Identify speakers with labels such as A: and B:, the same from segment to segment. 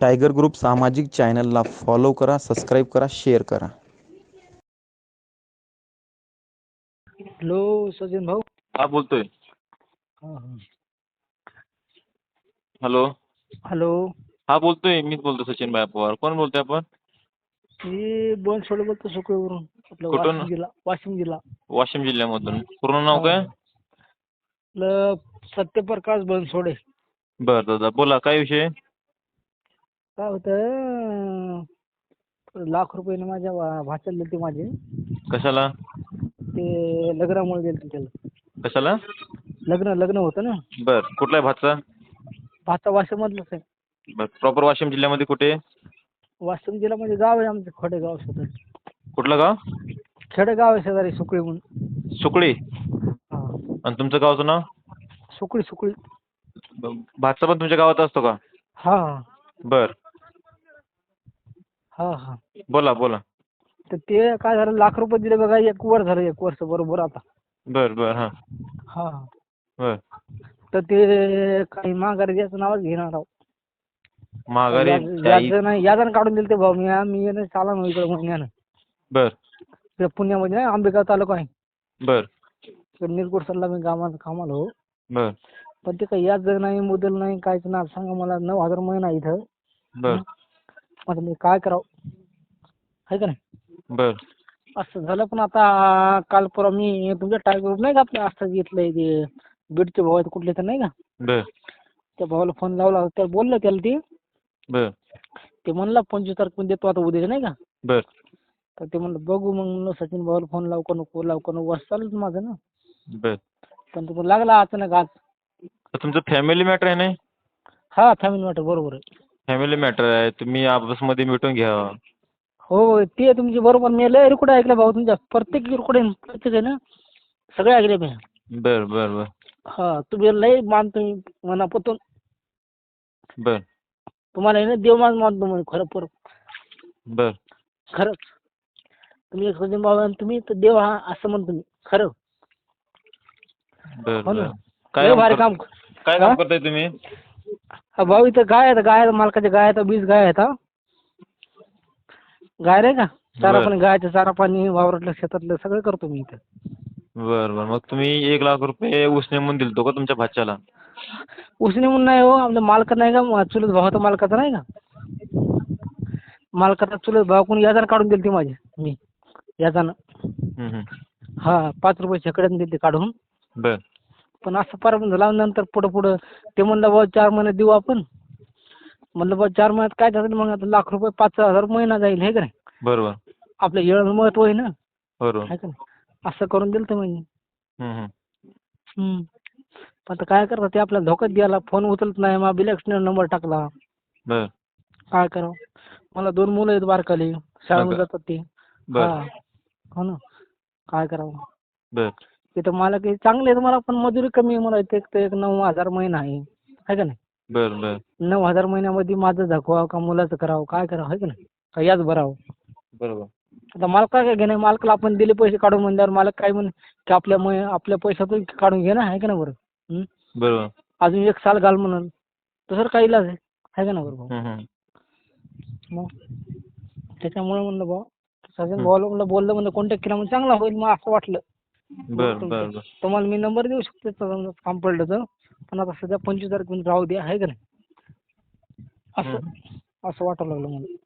A: Tiger group सामाजिक चॅनलला follow करा सबस्क्राईब करा शेअर करा।
B: हॅलो सचिन भाऊ।
C: हा बोलतोय।
B: हा, हा.
C: हॅलो।
B: हॅलो।
C: हा बोलतोय मीच बोलतो सचिन भाई पवार कोण बोलतोय आपण?
B: मी बनसोडे बोलतो सुकळीवरून आपलं
C: कुठून?
B: वाशिम जिल्हा वाशिम जिल्हा.
C: वाशिम जिल्ह्यामधून. पूर्ण नाव काय?
B: आपलं सत्यप्रकाश बनसोडे.
C: बर दादा बोला काय विषय?
B: काय होतं लाख रुपये माझ्या भाच्याला दिलते माझे.
C: कशाला?
B: ते लग्नामुळे दिलते त्याला.
C: कशाला?
B: लग्न लग्न होतं ना.
C: बर कुठला आहे भातचा?
B: भाचा वाशिममधलंच आहे.
C: बर प्रॉपर वाशिम जिल्ह्यामध्ये कुठे?
B: वाशिम जिल्हा म्हणजे गाव आहे आमचं खेडेगाव शेजारी
C: कुठलं गाव?
B: खेडेगाव आहे शेजारी सुकळी म्हणून.
C: सुकळी?
B: हा.
C: आणि तुमचं गावचं नाव?
B: सुकळी सुकळी.
C: ब- भातचा पण तुमच्या गावात असतो का?
B: हा हा.
C: बर.
B: हा हा.
C: बोला बोला.
B: तर ते काय झालं लाख रुपये दिले बघा एक वर झालं एक वर्ष बरोबर आता.
C: बर बर हा.
B: हा.
C: बर.
B: तर ते काही माघारी द्यायचं नावच घेणार आहो
C: माघारी
B: नाही याजानं काढून दिले ते भाऊ मी मी येणं चाला ना इकडे महिन्यानं
C: बर.
B: ते पुण्यामध्ये नाही आंबेगाव तालुका आहे.
C: बर.
B: तिकडे निरगुड सरला मी कामाला कामाला हो.
C: बर.
B: पण ते काही याज नाही मुदल नाही काहीच नाही. सांगा मला नऊ हजार महिना इथं.
C: बर.
B: आता मी काय करावं? आहे का नाही?
C: बर.
B: असं झालं पण आता काल परवा मी तुमच्या टाय ग्रुप नाही का आपल्या असं घेतलंय ते? बीडचे भाऊ आहेत कुठले तर नाही का?
C: बर.
B: त्या भावाला फोन लावला तर बोललं त्याला ते.
C: बर.
B: ते म्हणला पंचवीस तारखेला देतो आता उद्या नाही का?
C: बर.
B: तर ते म्हणलं बघू मग म्हणलं सचिन भाऊला फोन लावू का नको? लावू का नको? असं चालूच माझं ना.
C: बर.
B: पण तो लागला अचानक आज.
C: तर तुमचं फॅमिली मॅटर आहे नाही?
B: हा फॅमिली मॅटर बरोबर आहे.
C: फॅमिली मॅटर आहे. तुम्ही आपसमध्ये मिटून घ्या.
B: हो ते तुमची बरोबर. मी लय रेकॉर्ड ऐकलं भाऊ तुमच्या. प्रत्येक रेकॉर्ड प्रत्येक आहे ना सगळे ऐकले मी.
C: बर बर बर.
B: हा तुम्ही लय मानतो मी मनापासून.
C: बर.
B: तुम्हाला आहे ना देव मान मानतो मी खरं पर.
C: बर.
B: खरंच. तुम्ही सचिन भाऊ आणि तुम्ही तर देव हा असं म्हणतो मी. खरं.
C: बर
B: हो ना.
C: बर. काय
B: लय
C: काम
B: भारी
C: कर-
B: काम
C: काय
B: हा?
C: काम करताय तुम्ही?
B: हा भाऊ इथं गाय आहेत गाय मालकाच्या गाय आहेत वीस गाय आहेत हा. गाय रे का? चारा. पाणी गायचं चारा पाणी वावरातलं शेतातलं सगळं करतो मी इथं.
C: बर बर. मग तुम्ही एक लाख रुपये उसने म्हणून दिलतो का तुमच्या भाच्याला?
B: उसने म्हणून नाही हो आपलं मालक नाही का? चुलत भावाचा मालकाचा नाही का? मालकाचा चुलत भाव कोणी याजानं काढून दिली ती माझी मी. याजानं.
C: हम्म, हम्म.
B: हा पाच रुपये शेकड्यानं दिली काढून.
C: बर.
B: पण असं परत झाला नंतर पुढं पुढं ते म्हणलं बाबा चार महिने देऊ आपण. म्हणलं बाबा चार महिन्यात काय झालं? मग आता लाख रुपये पाच हजार महिना जाईल हे का नाही?
C: बरोबर.
B: आपल्या येळं महत्त्व आहे ना?
C: बरोबर.
B: आहे का नाही? असं करून दिलं तर म्हणजे
C: हम्म, हम्म.
B: हम्म. पण आता काय करतात ते आपल्याला धोक्यात द्यायला फोन उचलत नाही मग बिलेक्शन नंबर टाकला.
C: बर.
B: काय करावं? मला दोन मुलं आहेत बारकाली शाळेमध्ये. जातात ते.
C: बर.
B: हा. हो ना? काय करावं?
C: बर.
B: तिथं मला काही चांगले मला पण मजुरी कमी आहे मला एक तर एक नऊ हजार महिना आहे. आहे का नाही?
C: बर बर.
B: नऊ हजार महिन्यामध्ये माझं दाखवावं का मुलाचं करावं काय करावं आहे का नाही? का याच भरावं?
C: बरोबर.
B: आता मालका काय घेणे मालकाला आपण दिले पैसे काढून म्हणल्यावर मालक काय म्हणे की आपल्या मै आपल्या पैशातून काढून घे ना आहे का ना बरं? हं?
C: बरोबर.
B: अजून एक साल घाल म्हणून. तसं काही इलाज आहे? आहे का ना बरोबर?
C: हम्म, हम्म.
B: मग त्याच्यामुळे म्हणलं सचिन
C: हं.
B: भाऊला म्हणलं बोललं म्हणलं कॉन्टॅक्ट केला म्हणजे चांगला होईल मग असं वाटलं.
C: बर बर बर
B: तुम्हाला मी नंबर देऊ शकतो समजा काम पडलं तर. पण आता सध्या पंचवीस तारखेपर्यंत राहू द्या आहे का नाही? असं असं वाटायला लागलं मला.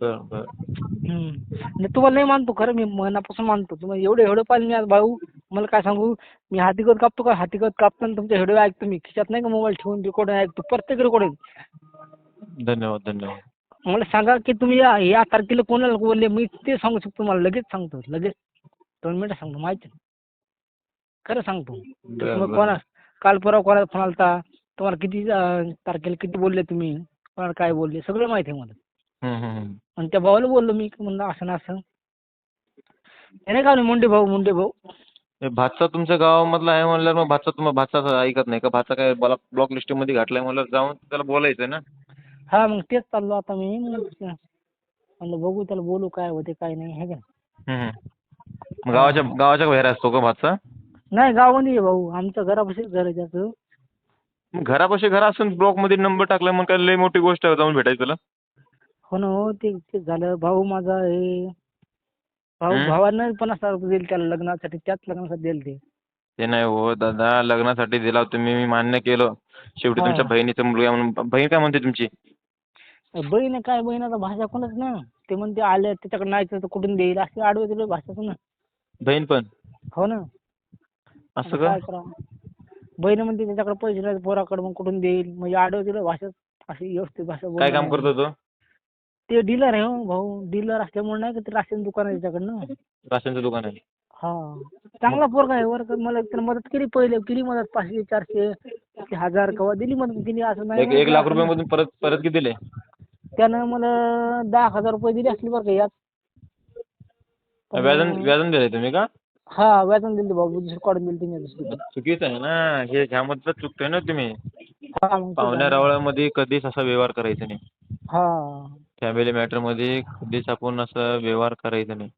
C: बर बर.
B: हम्म. नाही तुम्हाला नाही मानतो खरं मी मनापासून मानतो. तुम्हाला एवढे एवढं पाहिजे मी आज भाऊ. मला काय सांगू? मी हातीगत कापतो का? हातीगत कापताना तुमचे हेडवे ऐकतो मी. खिशात नाही का मोबाईल ठेवून रेकॉर्ड ऐकतो? प्रत्येक रेकॉर्ड
C: धन्यवाद धन्यवाद.
B: मला सांगा की तुम्ही या तारखेला कोणाला बोलले? मी ते सांगू शकतो मला लगेच सांगतो लगेच. दोन मिनिटं सांगतो माहिती. खरं सांगतो. मग. कोणा काल परवा कोणाला फोन आलता तुम्हाला किती तारखेला किती बोलले तुम्ही? कोणाला काय बोलले? सगळं माहिती आहे मला. आणि त्या भावाला बोललो मी म्हणलं असं ना असं. नाही का मुंडे भाऊ मुंडे भाऊ?
C: भातचा तुमच्या गावामधला आहे म्हणल्यावर मग भातचा तुम्हाला भातचा ऐकत नाही का? भातचा काय ब्लॉक ब्लॉक लिस्टमध्ये घातलाय म्हणल्यावर जाऊन त्याला बोलायचं ना?
B: हा मग तेच चाललो आता मी म्हणलं बघू त्याला बोलू काय होते काय नाही हे का
C: गावाच्या गावाच्या बाहेर असतो का भातचा?
B: नाही गावामध्ये आहे भाऊ. आमच्या घरापाशीच घर आहे त्याचं.
C: मग घरापाशी घर असून ब्लॉकमध्ये नंबर टाकला मग काय लई मोठी गोष्ट आहे जाऊन भेटायचं तुला
B: हो ना हो ते ते झालं. भाऊ माझा हे भाऊ? भावानं पन्नास हजार रुपये दिले त्याला लग्नासाठी. त्याच लग्नासाठी दिले ते.
C: ते नाही हो दादा लग्नासाठी दिला तुम्ही मी मान्य केलं. शेवटी
B: हा.
C: तुमच्या बहिणीचा मुलगा म्हणून बहीण काय म्हणते तुमची?
B: बहीण आहे काय बहीण आता भाषा कोणच ना? ते म्हणते आले त्याच्याकडे नाही तर कुठून देईल? असे आडवे दिले भाषाचं ना.
C: बहीण पण?
B: हो ना.
C: असं का?
B: काय करावं बहीण म्हणते त्याच्याकडे पैसे नाही पोराकडे मग कुठून देईल? म्हणजे आडवे दिलं भाषा अशी व्यवस्थित भाषा
C: काय काम करतो तो?
B: ते डीलर आहे हो भाऊ. डीलर असल्यामुळे नाही का ते राशन दुकान आहे त्याच्याकडनं.
C: राशनचं दुकान आहे.
B: हा. चांगला पोरगा आहे बरं का. मला त्यानं मदत केली पहिले. केली मदत पाचशे चारशे ते हजार केव्हा दिली मदत केली असं नाही
C: एक लाख
B: असं.
C: रुपयामधून परत परत किती दिले?
B: त्यानं मला दहा हजार रुपये दिले असले बरं का यात.
C: व्याजन व्याजन दिले तुम्ही का?
B: हा व्याजन दिले भाऊ. दुसरं काढून दिले तुम्ही दुसरी.
C: चुकीचं आहे ना. हे ह्यामधलं चुकतोय ना तुम्ही.
B: हा मग ते
C: पाहुण्या
B: झालं.
C: रावळ्यामध्ये कधीच असा व्यवहार करायचा नाही.
B: हा.
C: फॅमिली मॅटरमध्ये कधीच आपण असं व्यवहार करायचा नाही.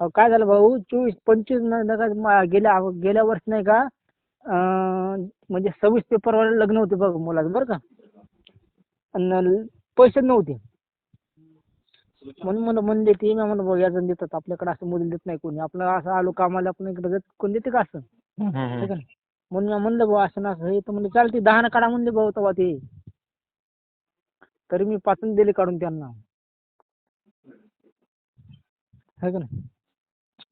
B: अहो, काय झालं भाऊ? चोवीस पंचवीस न- नका मा- गेल्या गेल्या वर्षी नाही का अं, म्हणजे सव्वीस पेपरवर लग्न होते बघ मुलाचं बरं का. आणि पैसे नव्हते. म्हणून म्हणले ते मी म्हणलं भाऊ याजन देतात आपल्याकडे असं मुली देत नाही कोणी. आपण असं आलो कामाला आपण इकडे देत कोण देते का असं. ठीक आहे म्हणून मी म्हणलं भाऊ असं ना असं हे. तर म्हणले चालते दहा ना काढा म्हणले भाऊ तेव्हा ते. तरी मी पाचून दिले काढून त्यांना. है का नाही?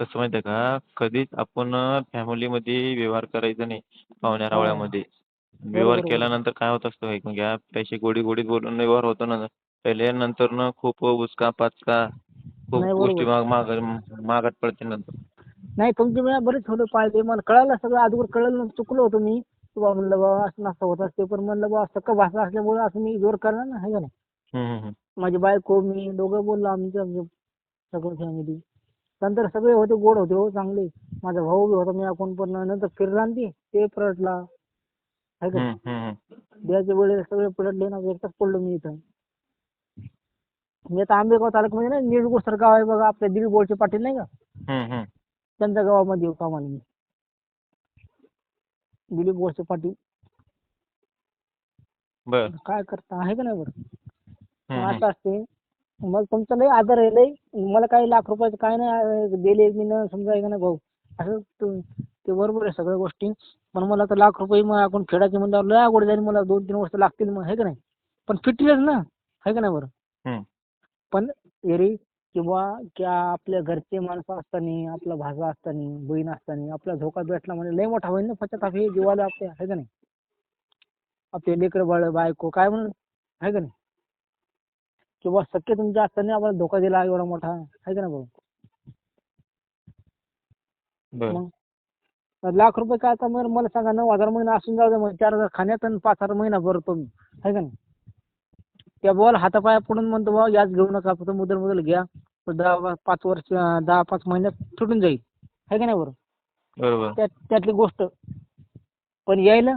C: कसं माहिती आहे का? कधीच आपण फॅमिलीमध्ये व्यवहार करायचा नाही पाहुण्या
B: हा.
C: रावळ्यामध्ये. व्यवहार
B: बरोबर.
C: केल्यानंतर काय होत असतं ऐकून घ्या. पैसे गोडी गोडीत बोलून व्यवहार होतो ना. पहिले नंतर न खूप उचका पाचका खूप
B: नाही,
C: गोष्टी
B: बरोबर.
C: माग माग मागात पडते नंतर.
B: नाही तुमच्या वेळा बरेच होते पाहिजे मला कळालं सगळं अगोदर कळलं नव्हतं, चुकलो होतो मी. किंवा म्हणलं बाबा असं नसतं होत असते. पण म्हणलं बाबा सख्खा भाषा असल्यामुळे असं मी जोर करणार ना है का नाही?
C: हम्म, हम्म, हम्म.
B: माझी बायको मी दोघं बोललो आमच्या म्हणजे सगळं फॅमिली नंतर सगळे होते गोड होते हो चांगले. माझा भाऊ बी होता मी आपण पण नंतर फिरला ना ते ते पलटला है का नाही?
C: हम्म, हम्म, हम्म.
B: द्यायच्या वेळेस सगळे पलटले ना एकटाच पडलो मी इथं. मी आता आंबेगाव तालुक्यामध्ये ना निरगुसर गाव आहे बघा आपल्या दिलीप बोळचे पाटील नाही का?
C: हम्म, हम्म.
B: त्यांच्या गावामध्ये येऊ कामाला मी? दिलीप बोळचे पाटील.
C: बर.
B: काय करता आहे का नाही बरं?
C: हम्म,
B: मग
C: हम्म.
B: असं असते. मग तुमचा लय आदर आहे लय. मला काही लाख रुपयाचं काय नाही दिले मी न समजा आहे का नाही भाऊ? असं तू- ते बरोबर आहे सगळ्या गोष्टी. पण मला तर लाख रुपये मग आपण खेळायचे म्हणल्यावर लय अवघड जाईल मला दोन तीन वर्ष लागतील मग आहे का नाही? पण फिटलेच ना आहे का नाही बरं?
C: हम्म.
B: पण एरी किंवा क्या आपल्या घरचे माणसं असताना आपला भाजा असताना बहीण असताना आपला धोका भेटला म्हणजे लय मोठा होईल ना पश्चाताप? हे जीवाला आपल्या आहे का नाही? आपले लेकर बाळ बायको काय म्हणून? आहे का नाही? किंवा शक्य तुमच्या असताना आपल्याला धोका दिला एवढा मोठा आहे का नाही भाऊ? मग? लाख रुपये काय आता मला सांगा नऊ हजार महिना असून जाऊ दे मग चार हजार खाण्यात आणि पाच हजार महिना भरतो मी आहे का नाही? त्या बॉल हातापाया पडून म्हणतो बाबा याच घेऊ नका फक्त मुदल मुदल घ्या. तर दहा पाच वर्ष दहा पाच महिन्यात सुटून जाईल. आहे का नाही बरं
C: बरोबर.
B: त्यात त्यातली गोष्ट. पण यायला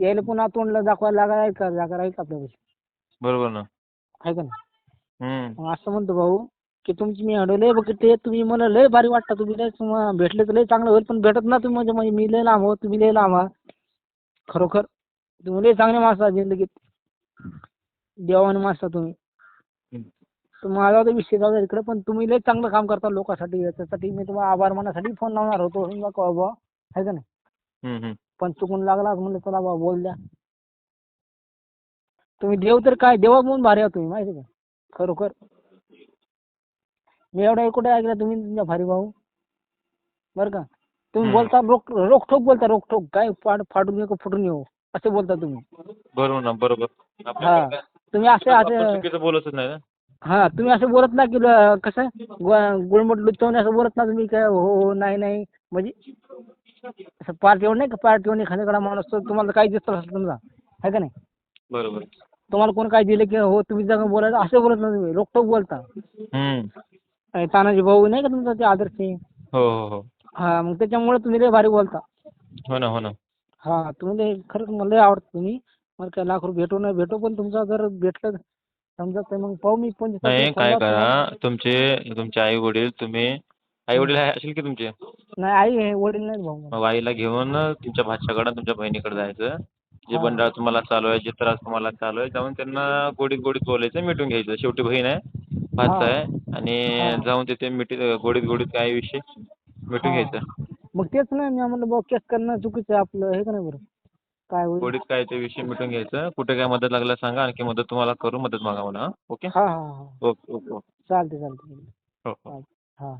B: यायला पुन्हा तोंडला दाखवायला लागा आहे का? जागा राहील का आपल्यापाशी?
C: बरोबर ना.
B: आहे का नाही?
C: हम्म.
B: मग असं म्हणतो भाऊ की तुमची मी हडो लय बघितले तुम्ही मला लय भारी वाटतं. तुम्ही लय तुम्हा- भेटले तर लय चांगलं होईल पण भेटत ना तुम्ही म्हणजे म्हणजे मी लय लांब तुम्ही लय लांब आहात. खरोखर तुम्ही लय चांगले माणसं आहात जिंदगीत. देवाने माणसं तुम्ही. तर माझा तर विषय जाऊ इकडे पण तुम्ही लय चांगलं काम करता लोकांसाठी याच्यासाठी मी तुम्हाला आभार मानासाठी फोन लावणार होतो. समजा का बाबा. आहे का नाही?
C: हम्म.
B: पण चुकून लागला म्हणलं चला बाबा बोल द्या तुम्ही देव तर काय देवा म्हणून भारी आहात तुम्ही माहिती का? खरोखर. मी एवढा कुठे ऐकलं तुम्ही तुमच्या भारी भाऊ. बरं का? तुम्ही
C: हम्म.
B: बोलता रोख रोखठोक बोलता रोखठोक काय फाड फाडून येऊ का फुटून येऊ. असे बोलता तुम्ही.
C: बरोबर ना बरोबर.
B: हा. तुम्ही असे
C: आपण
B: असे
C: चुकीचं बोलतच नाही ना.
B: हा तुम्ही असं बोलत ना की ल- कसं? गु- गुळमट असं बोलत ना तुम्ही काय? हो हो नाही नाही. म्हणजे असं पार्टीवर नाही का? पार्टीवर एखाद्याकडे माणूस तो तुम्हाला काही दिसत असेल समजा. आहे का नाही?
C: बरोबर.
B: तुम्हाला कोण काय दिलं की हो तुम्ही जग बोलायचं असं बोलत नाही तुम्ही. रोखठोक बोलता.
C: हम्म.
B: आणि तानाजी भाऊ नाही का तुमचा ते आदर्श?
C: हो हो हो.
B: हा मग त्याच्यामुळे तुम्ही लय भारी बोलता.
C: हो ना हो ना.
B: हा तुम्ही खरंच मला लय आवडतं तुम्ही मला काय लाख रुपये भेटू नाही भेटू पण तुमचा जर भेटलं समजा तर मग पाहू मी पंचवीस
C: नाही काय. करा तुमचे तुमचे आई वडील तुम्ही आई वडील असेल की तुमचे
B: नाही आई आहे वडील नाहीत भाऊ मला.
C: मग आईला घेऊन तुमच्या भाच्याकडं तुमच्या बहिणीकडे जायचं जे
B: हा.
C: बंडाळ तुम्हाला चालू आहे जे त्रास तुम्हाला चालू आहे जाऊन त्यांना गोडीत गोडीत बोलायचं मिटून घ्यायचं शेवटी बहीण आहे भाचा
B: हा.
C: आहे आणि
B: हा.
C: जाऊन तिथे मिटी गोडीत गोडीत काय विषय मिटून
B: हा.
C: घ्यायचं
B: मग तेच नाही मी म्हणलं भाऊ केस करणं चुकीचं आहे आपलं हे का नाही बरं? काय होईल?
C: गोडीत काय ते विषय मिटून घ्यायचं. कुठे काय मदत लागल्यास सांगा आणखी मदत तुम्हाला करू मदत मागा मला ओके?
B: हा हा हा.
C: Okay okay okay.
B: चालते चालते
C: हो हो.
B: हा.